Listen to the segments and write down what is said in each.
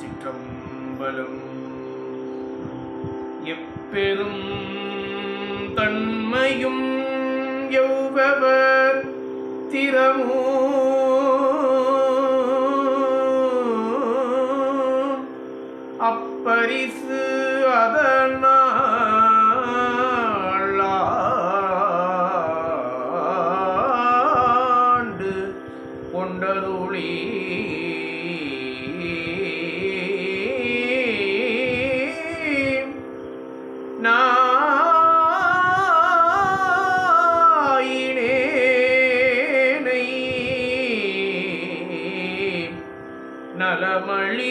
திருச்சிற்றம்பலம் எப்பெரும் தன்மையும் எவ்வவர் திறமோ? அப்பரிசு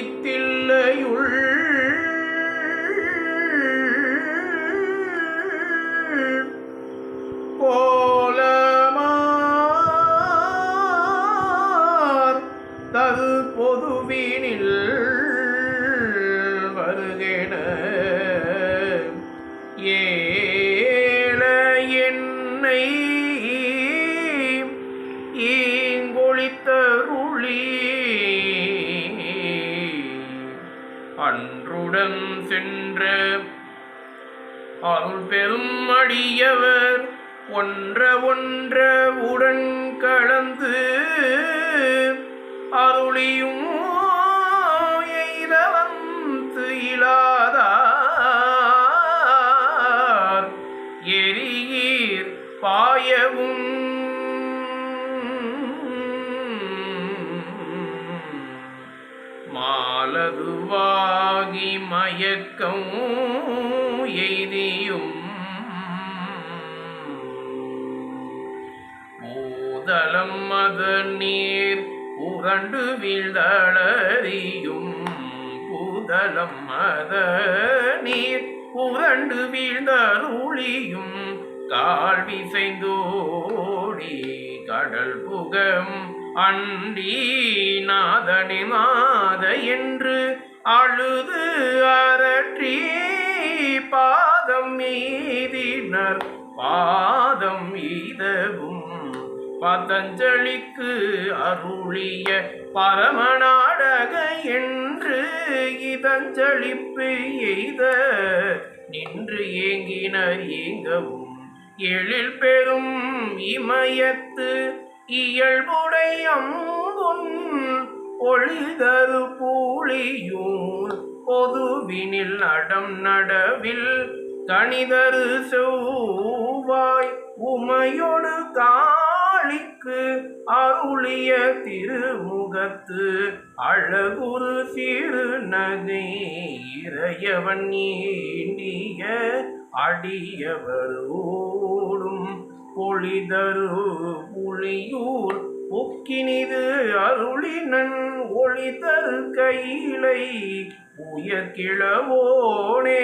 நலமளித்தில்லையுள் கோலமார் தது பொதுவினில் வருகென. ஏல என்னை ஈங்கொழித்தருளி அன்றுடன் சென்ற அருள் பெரும் அடியவர் ஒன்ற ஒன்ற உடன் கலந்து அருளியும் எய்தவந்து இலாதார். எரியீர் பாயவும் மாலதுவாகி மயக்கம் எய்தியும் பூதலம் மத நீர் புரண்டு வீழ்ந்தளறியும் பூதலம் மத நீர் புரண்டு வீழ்ந்தருளியும் கால் விசைந்தோடி கடல் புகம் அண்டி நாதனி நாத என்று அழுது அரற்றி பாதம் மீதினர். பாதம் மீதவும் பதஞ்சலிக்கு அருளிய பரமநாடக என்று இதஞ்சலிப்பு எய்த நின்று ஏங்கினர் ஏங்கவும் எழில் பெரும் இமயத்து இயல்புடை அம்புன் ஒளிதரு பூழியூர் பொதுவினில் நடம் நடவில் தனிதரு செவ்வாய் உமையொடு காளிக்கு அருளிய திருமுகத்து அழகுரு சிறு நகை இறையவன் ஏண்டிய அடியவரோடும் பொழிதரு புலியூர் ஒக்கினிது அருளினன் ஒளிதல் கையிலை உயர் கிளவோனே